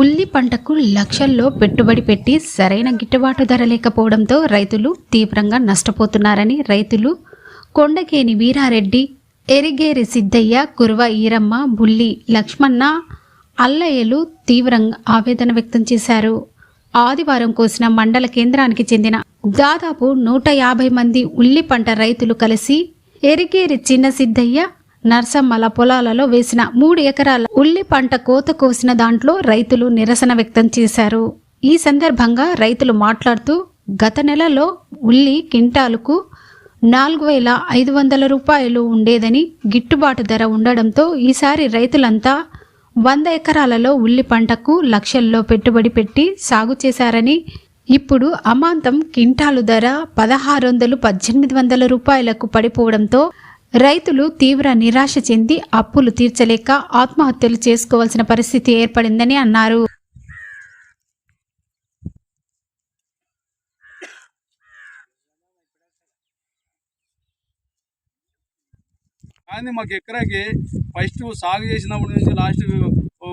ఉల్లి పంటకు లక్షల్లో పెట్టుబడి పెట్టి సరైన గిట్టుబాటు ధర లేకపోవడంతో రైతులు తీవ్రంగా నష్టపోతున్నారని రైతులు కొండకేని వీరారెడ్డి ఎరిగేరి సిద్ధయ్య కురువ ఈరమ్మ బుల్లి లక్ష్మణ అల్లయ్యలు తీవ్రంగా ఆవేదన వ్యక్తం చేశారు. ఆదివారం కోసిన మండల కేంద్రానికి చెందిన దాదాపు నూట యాభై మంది ఉల్లి పంట రైతులు కలిసి ఎరిగేరి చిన్న సిద్ధయ్య నర్సమ్మల పొలాలలో వేసిన మూడు ఎకరాల ఉల్లి పంట కోత కోసిన దాంట్లో రైతులు నిరసన వ్యక్తం చేశారు. ఈ సందర్భంగా రైతులు మాట్లాడుతూ గత నెలలో ఉల్లి కింటాలకు నాలుగు వేల ఐదు వందల రూపాయలు ఉండేదని గిట్టుబాటు ధర ఉండడంతో ఈసారి రైతులంతా వంద ఎకరాలలో ఉల్లి పంటకు లక్షల్లో పెట్టుబడి పెట్టి సాగు చేశారని ఇప్పుడు అమాంతం కింటాలు ధర పదహారు వందలు పద్దెనిమిది వందల రూపాయలకు పడిపోవడంతో రైతులు తీవ్ర నిరాశ చెంది అప్పులు తీర్చలేక ఆత్మహత్యలు చేసుకోవాల్సిన పరిస్థితి ఏర్పడిందని అన్నారు. కానీ మాకు ఎకరాకి ఫస్ట్ సాగు చేసినప్పటి నుంచి లాస్ట్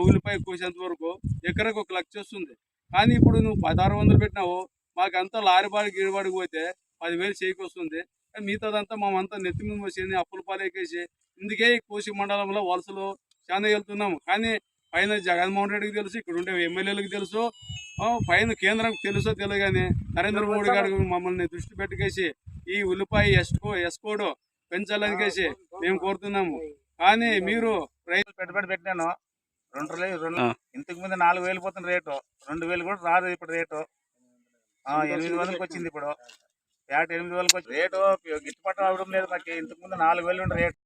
ఉల్లిపాయ కోసేంత వరకు ఎకరాకి ఒక లక్ష వస్తుంది. కానీ ఇప్పుడు నువ్వు పదహారు వందలు పెట్టినావు మాకు అంతా లారీబాడి గిరిబాడికి పోతే పదివేలు చేయికి వస్తుంది. మిగతాదంతా మేమంతా నెత్తి మీద మోసింది అప్పుల పాలేకేసి ఇందుకే ఈ కోసి మండలంలో వలసలు చాలా వెళ్తున్నాము. కానీ పైన జగన్మోహన్ రెడ్డికి తెలుసు ఇక్కడ ఉండే ఎమ్మెల్యేలకు తెలుసు. ఆ, పైన కేంద్రం తెలుసో తెలియదు కానీ నరేంద్ర మోడీ గారు మమ్మల్ని దృష్టి పెట్టుకేసి ఈ ఉల్లిపాయ ఎస్కో ఎస్కోడు పెంచాలని కేసి మేము కోరుతున్నాము. కానీ మీరు రైతు పెట్టుబడి పెట్టాను. రెండు రెండు. ఇంతకు ముందు నాలుగు వేలు పోతుంది రేటు రెండు వేలు కూడా రాదు ఇప్పుడు రేటు. ఎనిమిది వందలకి వచ్చింది ఇప్పుడు. ఏట ఎనిమిది వేలకు వచ్చి రేటు గిట్టుబాటు అవడం లేదు మాకు. ఇంతకు ముందు నాలుగు వేలు ఉండే రేటు.